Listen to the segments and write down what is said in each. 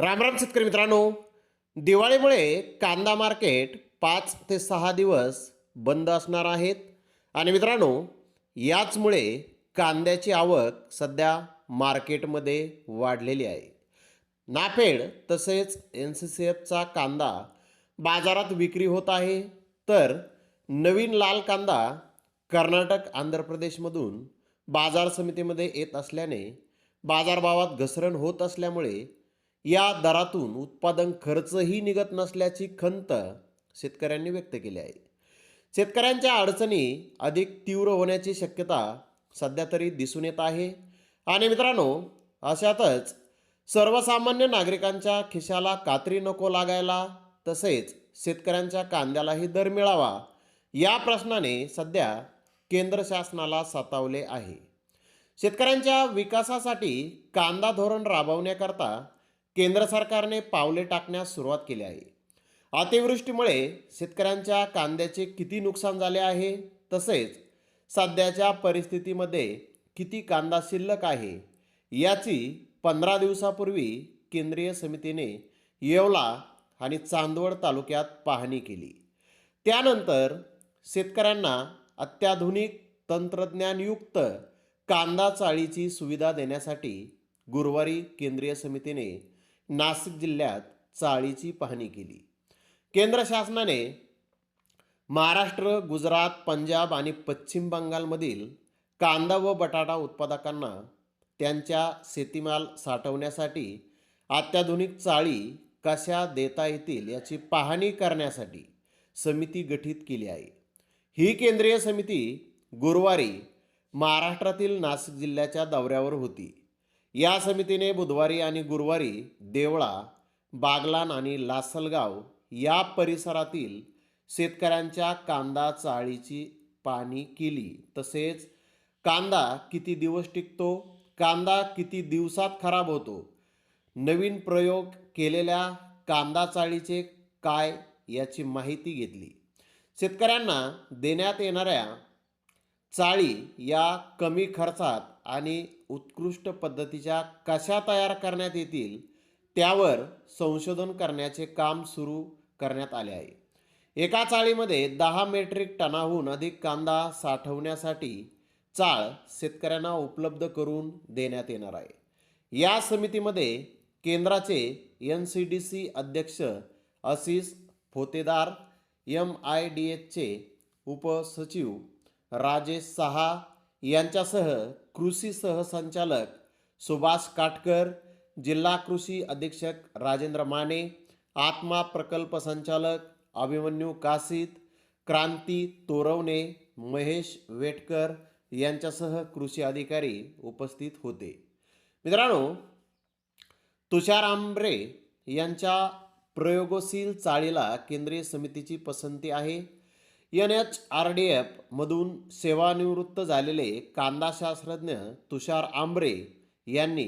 रामराम शेतकरी मित्रांनो. दिवाळीमुळे कांदा मार्केट पाच ते सहा दिवस बंद असणार आहेत. आणि मित्रांनो याचमुळे कांद्याची आवक सध्या मार्केटमध्ये वाढलेली आहे. नाफेड तसेच एन सी सी एफचा कांदा बाजारात विक्री होत आहे. तर नवीन लाल कांदा कर्नाटक आंध्र प्रदेशमधून बाजार समितीमध्ये येत असल्याने बाजारभावात घसरण होत असल्यामुळे या दरातून उत्पादन खर्चही निघत नसल्याची खंत शेतकऱ्यांनी व्यक्त केली आहे. शेतकऱ्यांच्या अडचणी अधिक तीव्र होण्याची शक्यता सध्या तरी दिसून येत आहे. आणि मित्रांनो अशातच सर्वसामान्य नागरिकांच्या खिशाला कात्री नको लागायला तसेच शेतकऱ्यांच्या कांद्यालाही दर मिळावा या प्रश्नाने सध्या केंद्र शासनाला सतावले आहे. शेतकऱ्यांच्या विकासासाठी कांदा धोरण राबवण्याकरता केंद्र सरकारने पावले टाकण्यास सुरुवात केली आहे. अतिवृष्टीमुळे शेतकऱ्यांच्या कांद्याचे किती नुकसान झाले आहे? तसेच सध्याच्या परिस्थितीमध्ये किती कांदा शिल्लक आहे? याची पंधरा दिवसापूर्वी केंद्रीय समितीने येवला आणि चांदवड तालुक्यात पाहणी केली. त्यानंतर शेतकऱ्यांना अत्याधुनिक तंत्रज्ञानयुक्त कांदा चाळीची सुविधा देण्यासाठी गुरुवारी केंद्रीय समितीने नाशिक जिल्ह्यात चाळीची पाहणी केली. केंद्र शासनाने महाराष्ट्र गुजरात पंजाब आणि पश्चिम बंगालमधील कांदा व बटाटा उत्पादकांना त्यांच्या शेतीमाल साठवण्यासाठी अत्याधुनिक चाळी कशा देता येतील याची पाहणी करण्यासाठी समिती गठीत केली आहे. ही केंद्रीय समिती गुरुवारी महाराष्ट्रातील नाशिक जिल्ह्याच्या दौऱ्यावर होती. या समितीने बुधवारी आणि गुरुवारी देवळा बागलान आणि लासलगाव या परिसरातील शेतकऱ्यांच्या कांदा चाळीची पाहणी केली. तसेच कांदा किती दिवस टिकतो? कांदा किती दिवसात खराब होतो? नवीन प्रयोग केलेल्या कांदा चाळीचे काय याची माहिती घेतली. शेतकऱ्यांना देण्यात येणाऱ्या चाळी या कमी खर्चात आणि उत्कृष्ट पद्धतीच्या कशा तयार करण्यात येतील त्यावर संशोधन करण्याचे काम सुरू करण्यात आले आहे. एका चाळीमध्ये दहा मेट्रिक टनाहून अधिक कांदा साठवण्यासाठी चाळ शेतकऱ्यांना उपलब्ध करून देण्यात येणार आहे. या समितीमध्ये केंद्राचे एन सी डी सी अध्यक्ष Ashish Fotedar M I D एचचे उपसचिव राजेश सहा यांच्यासह कृषी सहसंचालक सुभाष काटकर जिल्हा कृषी अधीक्षक राजेंद्र माने आत्मा प्रकल्प संचालक अभिमन्यू कासित क्रांती तोरवणे महेश वेटकर यांच्यासह कृषी अधिकारी उपस्थित होते. मित्रांनो तुषार आंबरे यांच्या प्रयोगशील चाळीला केंद्रीय समितीची पसंती आहे. एन एच आर डी एफमधून सेवानिवृत्त झालेले कांदाशास्त्रज्ञ तुषार आंबरे यांनी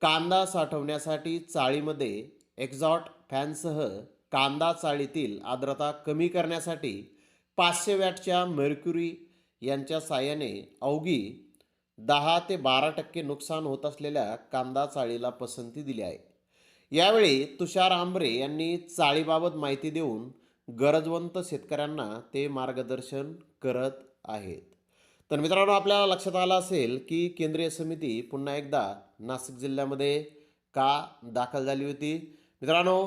कांदा साठवण्यासाठी चाळीमध्ये एक्झॉट फॅनसह कांदा चाळीतील आर्द्रता कमी करण्यासाठी पाचशे वॅटच्या मेर्क्युरी यांच्या साहाय्याने अवघी दहा ते बारा टक्के नुकसान होत असलेल्या कांदा चाळीला पसंती दिली आहे. यावेळी तुषार आंबरे यांनी चाळीबाबत माहिती देऊन गरजवंत शेतकऱ्यांना ते मार्गदर्शन करत आहेत. तर मित्रांनो आपल्याला लक्षात आलं असेल की केंद्रीय समिती पुन्हा एकदा नाशिक जिल्ह्यामध्ये का दाखल झाली होती? मित्रांनो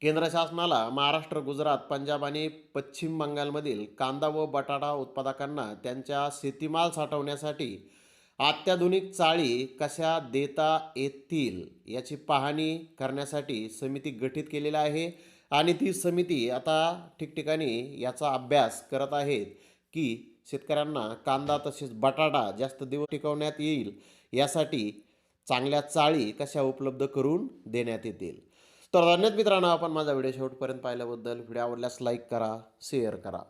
केंद्र शासनाला महाराष्ट्र गुजरात पंजाब आणि पश्चिम बंगालमधील कांदा व बटाटा उत्पादकांना त्यांच्या शेतीमाल साठवण्यासाठी अत्याधुनिक चाळी कशा देता येतील याची पाहणी करण्यासाठी समिती गठीत केलेली आहे. आणि ती समिती आता ठिकठिकाणी याचा अभ्यास करत आहेत की शेतकऱ्यांना कांदा तसेच बटाटा जास्त दिवस टिकवण्यात येईल यासाठी चांगल्या चाळी कशा उपलब्ध करून देण्यात येतील? तर धन्यवाद मित्रांनो आपण माझा व्हिडिओ शेवटपर्यंत पाहिल्याबद्दल. व्हिडिओ आवडल्यास लाईक करा शेअर करा.